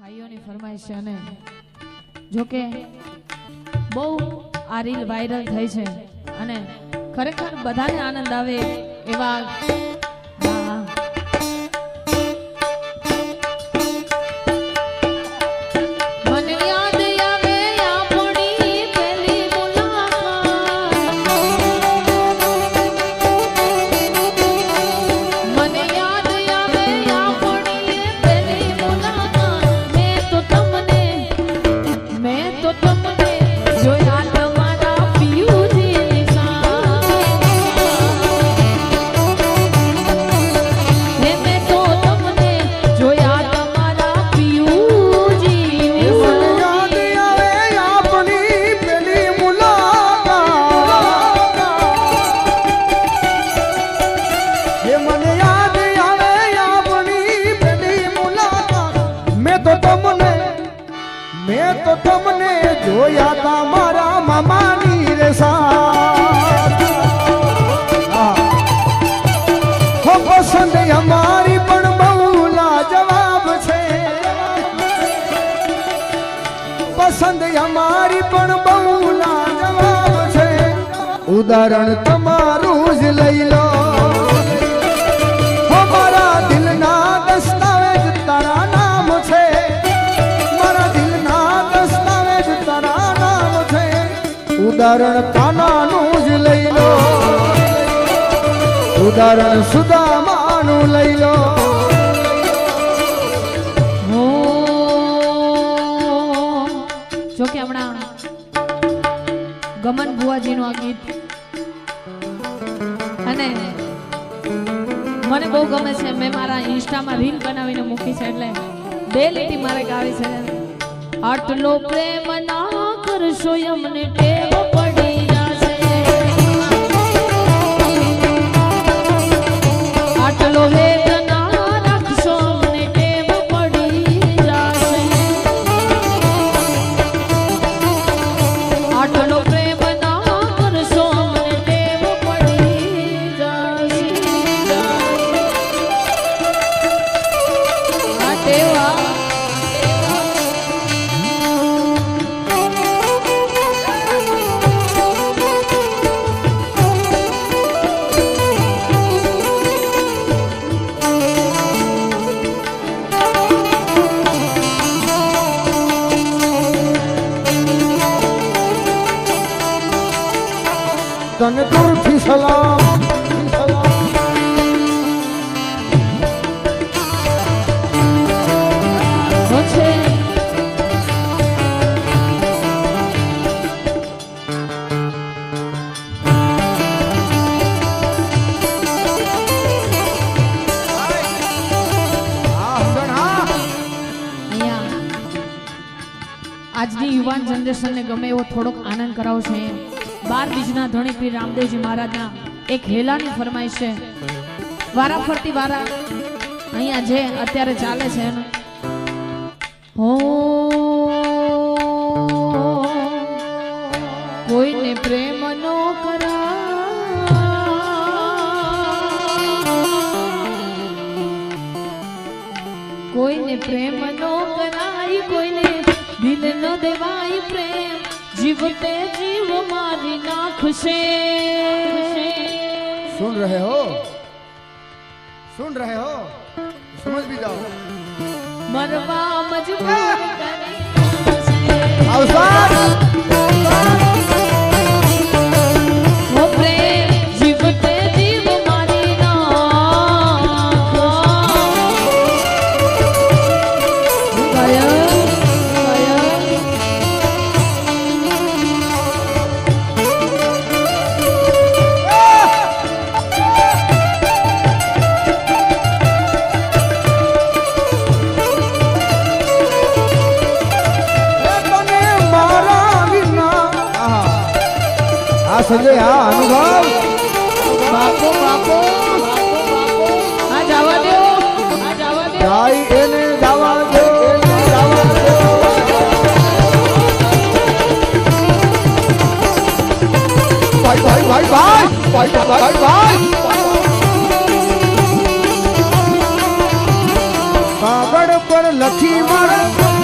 ભાઈઓની ફરમાઈશ છે અને જોકે બહુ આ રીલ વાયરલ થઈ છે. અને ખરેખર બધાને આનંદ આવે એવા ઉદાહરણ તમારું જ લઈ લો. મારા દિલના દસ્તાવેજ નામ છે. મારા દિલના દસ્તાવેજ નામ છે. ઉદાહરણ કાનાનું જ લઈ લો. ઉદાહરણ સુદામાનું લઈ લો. જોકે હમણાં ગમન બુઆજીનું આ ગીત મને બહુ ગમે છે. મેં મારા ઇન્સ્ટામાં રીલ બનાવીને મૂકી છે એટલે બે લીટી મારે ગાવી છે. આટલો પ્રેમ ના કરશો અમને ટેવ. જનરેશનને ગમે એવો થોડોક આનંદ કરાવો છે. બાર બીજના ધણી પીર રામદેવજી મહારાજના એક હેલાની ફરમાઈશ છે. વારા ફરતી વારા અહીંયા જે અત્યારે ચાલે છે એનું. હો, કોઈને પ્રેમ નો કરા કોઈને પ્રેમ નો जीवते जीव मारी ना खुशे सुन रहे हो? सुन रहे हो? समझ भी जाओ। मरवा मजबूर करे अवसर આ સંજય હા અનુભવ. બાપો બાપો. આ જવા દો આ જવા દો. ભાઈ એને જવા દો એને જવા દો. ભાઈ ભાઈ ભાઈ ભાઈ ભાઈ ભાઈ ભાઈ. કાગળ પર લખી મારા.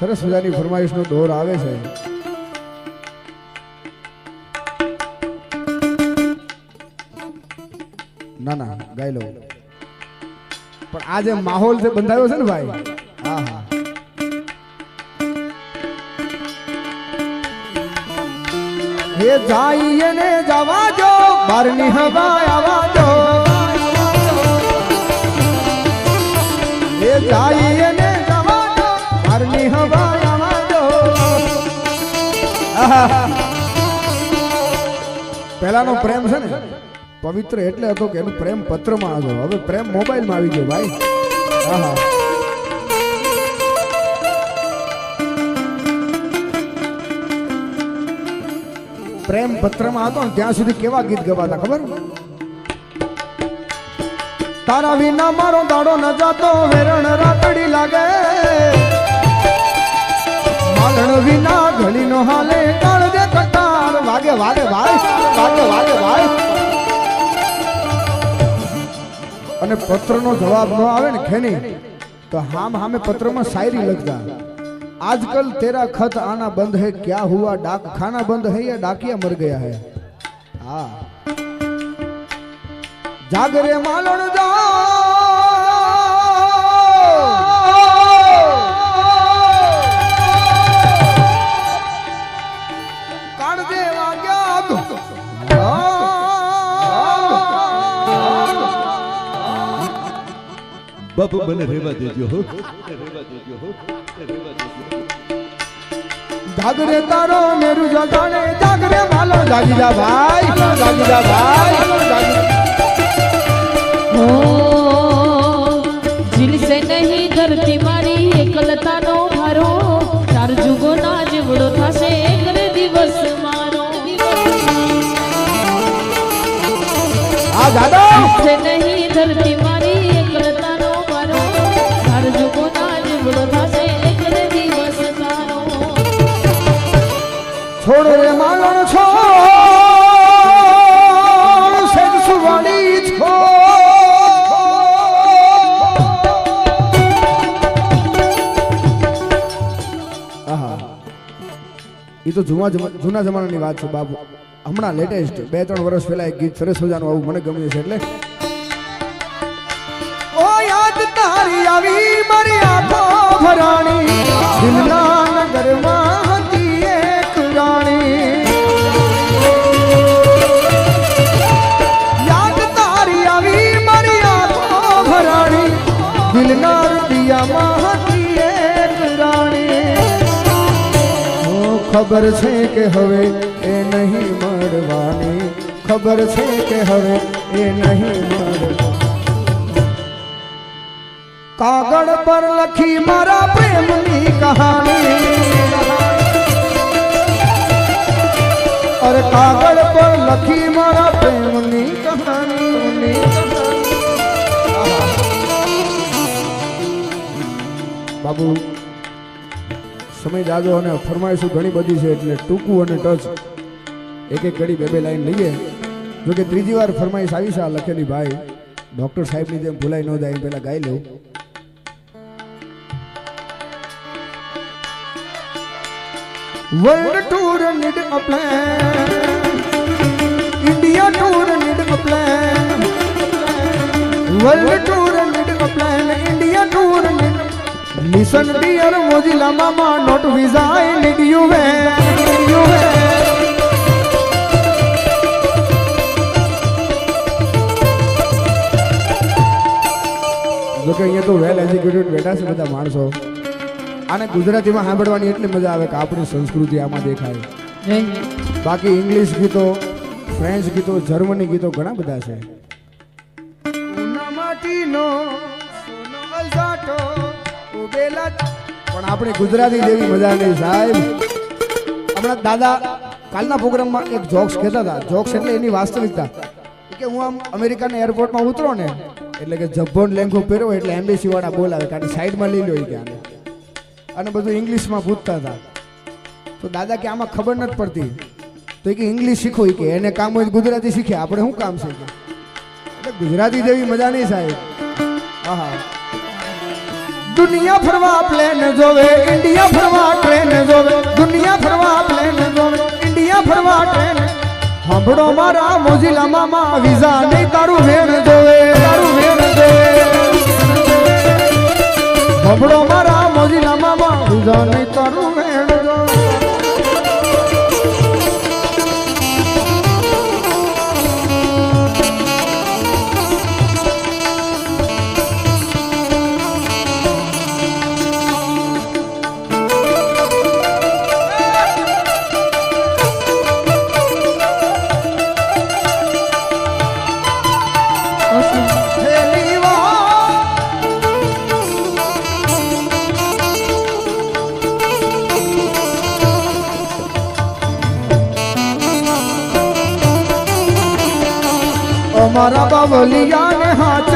સરસ મજાની ફરમાઈશનો દોર આવે છે. ના ના, ગાઈ લો. પણ આ જે માહોલ છે બંધાયો છે ને ભાઈ, હા હા. હે જાય ને જવા જો બારની હવા આવા પહેલાનો પ્રેમ છે ને, પવિત્ર એટલે હતો કે એનું પ્રેમ પત્રમાં હતો. હવે પ્રેમ મોબાઈલમાં આવી ગયો ભાઈ. આહા. પ્રેમ પત્રમાં હતો ને, ત્યાં સુધી કેવા ગીત ગવાતા ખબર? તારા વિના મારો દાડો ન જાતો, વેરણ રાતડી લાગે. પાલણ વિના ઘડી નો હાલે કાળ દે કટાર, વાગે વાગે વાય વાગે વાગે વાય અને પત્રનો જવાબ ન આવે ને ખેની, તો હામ હામે પત્રમાં શાયરી લખતા આજકલ તેરા ખત આના બંધ હૈ, ક્યા હુઆ ડાક ખાના બંધ હે, યા ડાકિયા મર ગયા હૈ. આ જાગરે માલણ જા. બાપુ મને રેવા દેજો હો. રેવા દેજો હો રેવા દેજો જાગરે તારો મેરુ જગાને જાગરે માલો જાગી જા ભાઈ જાગી જા ભાઈ જાગી દિલ સે નહીં ધરતી મારી એકલતાનો ભારો ચાર જુગોના જીવડો થશે એક દિવસ મારો. આ દાદા. સે નહીં ધરતી મારી છોડ રે માલણ છો સેજ સુવાણી છો. એ તો જૂના જૂના જમાનાની વાત છે બાબુ હમણાં લેટેસ્ટ બે ત્રણ વર્ષ પહેલા એક ગીત સરસ મજાનું આવું મને ગમ્યું છે એટલે. ઓ યાદ તારી આવી મારી આંખો ભરાણી. દિલના નગરમાં ખબર છે કે હવે એ નહીં મરવાની? ખબર છે કે હવે એ નહીં મરવાની? કાગળ પર લખી મારા પ્રેમની કહાની. અરે કાગળ પર લખી મારા પ્રેમની કહાની. બાબુ સમય જાજો અને ફરમાઈશું ઘણી બધી છે એટલે ટૂંકું અને ટચ. એક એક ઘડી બે બે લાઈન લઈએ. જોકે ત્રીજી વાર ફરમાઈશ આવી છે આ લખેલી ભાઈ. ડોક્ટર સાહેબની જેમ ભૂલાઈ ન જાય પહેલા ગાઈ લઉં world tour need a plan India tour need a plan world tour need a plan India tour need listen dear મોજીલા મામા not visa I need you way you way જો કે અહીંયા તો વેલ એજ્યુકેટેડ બેઠા છે બધા માણસો. આને ગુજરાતીમાં સાંભળવાની એટલી મજા આવે કે આપણી સંસ્કૃતિ આમાં દેખાય. બાકી ઇંગ્લિશ ગીતો ફ્રેન્ચ ગીતો જર્મની ગીતો ઘણા બધા છે. પણ આપણી ગુજરાતી જેવી મજા નહીં સાહેબ. હમણાં દાદા કાલના પ્રોગ્રામમાં એક જોક્સ કહેતા હતા. જોક્સ એટલે એની વાસ્તવિકતા. કે હું આમ અમેરિકાના એરપોર્ટમાં ઉતરો ને, એટલે કે જબ્બોન લેંઘો પહેરો એટલે એમ્બેસી વાળા બોલાવે કારણ સાઈડમાં લઈ લો ત્યાં અને બધું ઇંગ્લિશમાં પૂછતા હતા. તો દાદા કે આમાં ખબર નથી પડતી. તો એ કે ઇંગ્લિશ શીખો કે, એને કામ હોય ગુજરાતી શીખે. આપણે શું કામ શીખે એટલે ગુજરાતી જેવી મજા નહીં સાહેબ. આહા દુનિયા ફરવા પ્લેન જોવે, ઇન્ડિયા ફરવા ટ્રેન જોવે, દુનિયા ફરવા પ્લેન જોવે, ઇન્ડિયા ફરવા ટ્રેન. સાંભળો મારા મોજીલા મામા, વિઝા નહીં તારું વેણ જોવે. તારું વેણ જોવે. સાંભળો મારા મોજીલા મામા, વિઝા નહીં તારું વેણ જોવે. મારા બાવલિયા ને હાથ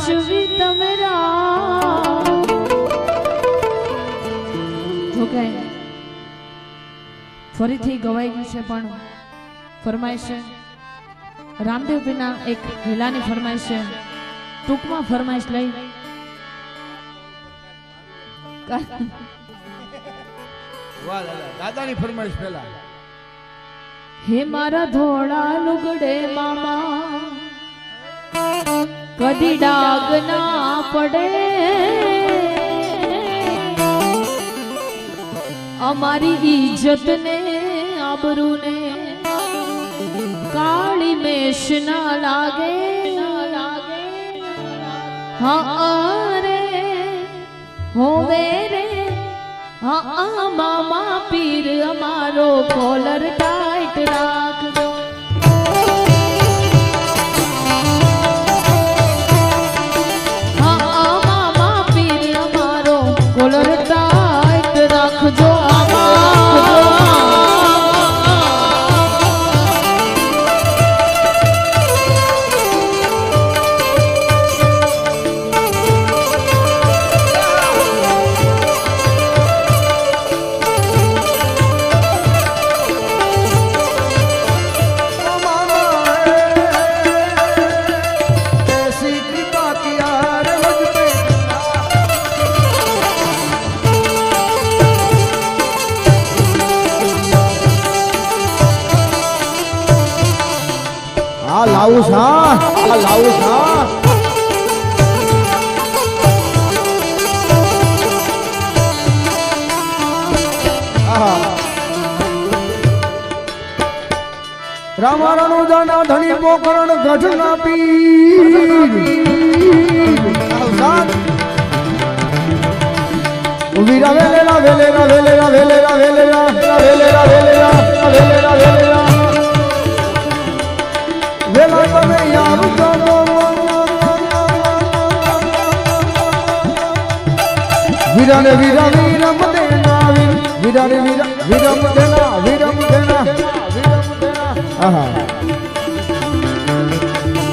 હાચવી તમે જોકે ફરીથી ગવાઈ ગયું છે પણ ફરમાઈશ છે રામદેવ પીના એક હીલાની ફરમાઈશ છે ટૂંકમાં ફરમાઈશ લઈ. દાદાની ફરમાઈશ પેલા હે મારા ધોળા લુગડે મામા કદી ડાગ ના પડે. અમારી ઇજ્જત ને આબરૂ ને કાળી મેષ ના લાગે. હા રે હોવે રે. હા, મામા પીર, અમારો કોલર ટાઈટ રાખજો. આ લાવું છા આ લાવું છા રામારણ જાના ધણી પોકરણ ગઢ ના આવસાન. વીરા વેલેરા વેલેરા વેલેરા વેલેરા ને વીરા વીરમ દેના વીર વીરા ને વીરા વીરમ દેના વીરમ દેના આહા.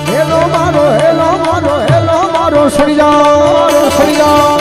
હેલો મારો હેલો મારો હેલો મારો સરિયા સળિયા